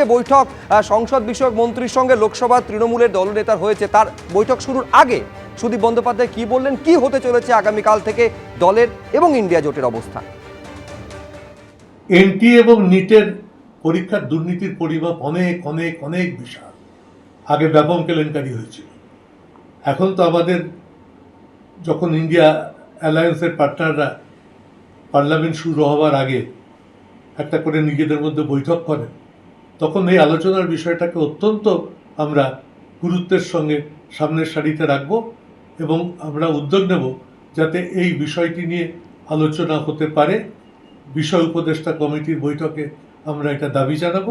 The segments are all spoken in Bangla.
যে বৈঠক সংসদ বিষয়ক মন্ত্রীর সঙ্গে লোকসভা তৃণমূলের দলনেতার হয়েছে। তার বৈঠক শুরুর আগে সুদীপ বন্দ্যোপাধ্যায় কি বললেন, কি হতে চলেছে আগামীকাল থেকে দলের এবং ইন্ডিয়া জোটের অবস্থা? এনটি এবং নিটের পরীক্ষার দুর্নীতির পরিমাপ অনেক অনেক অনেক বিশাল। আগে ব্যাপক কেলেঙ্কারি হয়েছিল। এখন তো আমাদের যখন ইন্ডিয়া অ্যালায়েন্সের পার্টনাররা পার্লামেন্ট শুরু হওয়ার আগে একটা করে নিজেদের মধ্যে বৈঠক করেন তখন এই আলোচনার বিষয়টাকে অত্যন্ত আমরা গুরুত্বের সঙ্গে সামনের সারিতে রাখব এবং আমরা উদ্যোগ নেব যাতে এই বিষয়টি নিয়ে আলোচনা হতে পারে। বিষয় উপদেষ্টা কমিটির বৈঠকে আমরা এটা দাবি জানাব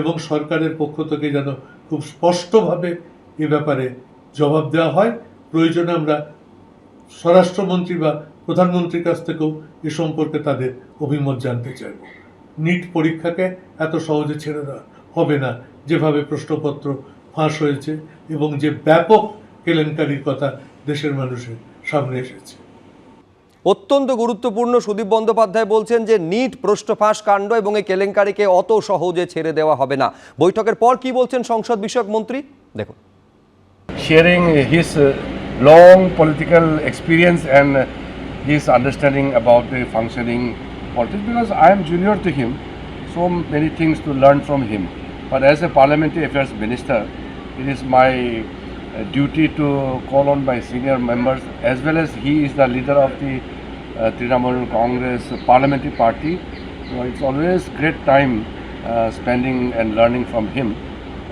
এবং সরকারের পক্ষ থেকে যেন খুব স্পষ্টভাবে এ ব্যাপারে জবাব দেওয়া হয়। প্রয়োজনে আমরা স্বরাষ্ট্রমন্ত্রী বা প্রধানমন্ত্রীর কাছ থেকেও এ সম্পর্কে তাদের অভিমত জানতে চাইব। নিট পরীক্ষাকে এত সহজে ছেড়ে দেওয়া হবে না। যেভাবে প্রশ্নপত্র ফাঁস হয়েছে এবং যে ব্যাপক কেলেঙ্কারির কথা দেশের মানুষের সামনে এসেছে। অত্যন্ত গুরুত্বপূর্ণ সুদীপ বন্দ্যোপাধ্যায় বলছেন যে নিট প্রশ্ন ফাঁস কাণ্ড এবং এই কেলেঙ্কারিকে অত সহজে ছেড়ে দেওয়া হবে না। বৈঠকের পর কি বলছেন সংসদ বিষয়ক মন্ত্রী? দেখুন। Sharing his long political experience and his understanding about understanding about the functioning politics because I am junior to him, so many things to learn from him. But as a parliamentary affairs minister, it is my uh, duty to call on my senior members as well as he is the leader of the uh, Trinamool Congress parliamentary party. So it's always great time uh, spending and learning from him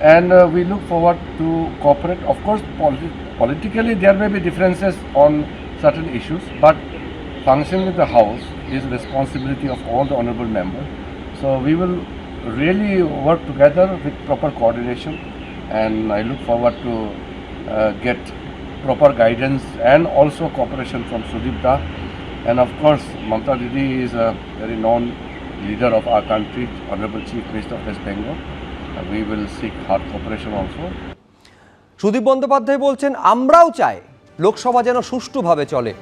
and uh, we look forward to cooperate. Of course, politi- politically there may be differences on certain issues, but functioning of the House is responsibility of all the honourable members. So we will really work together with proper coordination, and I look forward to uh, get proper guidance and also cooperation from Sudip Da. And of course, Mamta Didi is a very known leader of our country, Honorable Chief Minister of West Bengal. Uh, we will seek her cooperation also. Sudip Bandyopadhyay বলছেন আমরাও চাই লোকসভা যেন সুষ্ঠুভাবে চলে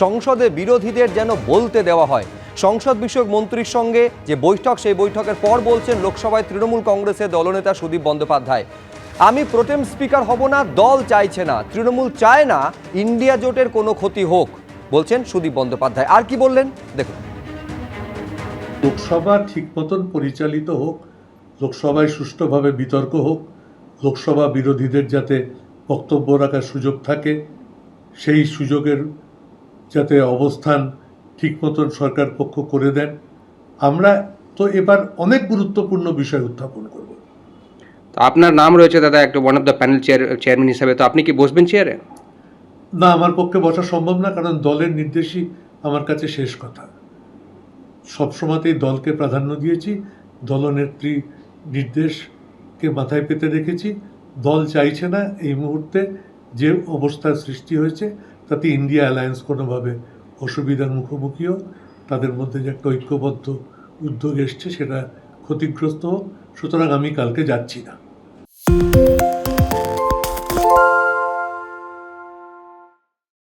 সংসদে বিরোধীদের যেন বলতে দেওয়া হয়। সংসদ বিষয়ক মন্ত্রীর সঙ্গে যে বৈঠক, সেই বৈঠকের পর বলছেন লোকসভায় তৃণমূল কংগ্রেসের দলনেতা সুদীপ বন্দ্যোপাধ্যায়। আমি প্রোটেম স্পিকার হব না, দল চাইছে না, তৃণমূল চায় না, ইন্ডিয়া জোটের কোনো ক্ষতি হোক, বলছেন সুদীপ বন্দ্যোপাধ্যায়। আর কি বললেন? দেখুন। লোকসভা ঠিক মতন পরিচালিত হোক, লোকসভায় সুষ্ঠুভাবে বিতর্ক হোক, লোকসভা বিরোধীদের যাতে বক্তব্য রাখার সুযোগ থাকে, সেই সুযোগের যাতে অবস্থান ঠিক মতন সরকার পক্ষ করে দেন। আমরা তো এবার অনেক গুরুত্বপূর্ণ বিষয় উত্থাপন করব। তো আপনার নাম রয়েছে দাদা একটা one of the panel chair chairman হিসাবে। তো আপনি কি বসবেন চেয়ারে না আমার পক্ষে বসা সম্ভব না কারণ দলের নির্দেশই আমার কাছে শেষ কথা। সবসময়তেই দলকে প্রাধান্য দিয়েছি দলনেত্রী নির্দেশকে মাথায় পেতে রেখেছি দল চাইছে না এই মুহূর্তে যে অবস্থার সৃষ্টি হয়েছে তাতে ইন্ডিয়া অ্যালায়েন্স কোনোভাবে অসুবিধার মুখোমুখিও, তাদের মধ্যে যে একটা ঐক্যবদ্ধ উদ্যোগ এসছে সেটা ক্ষতিগ্রস্ত হোক। সুতরাং আমি কালকে যাচ্ছি না।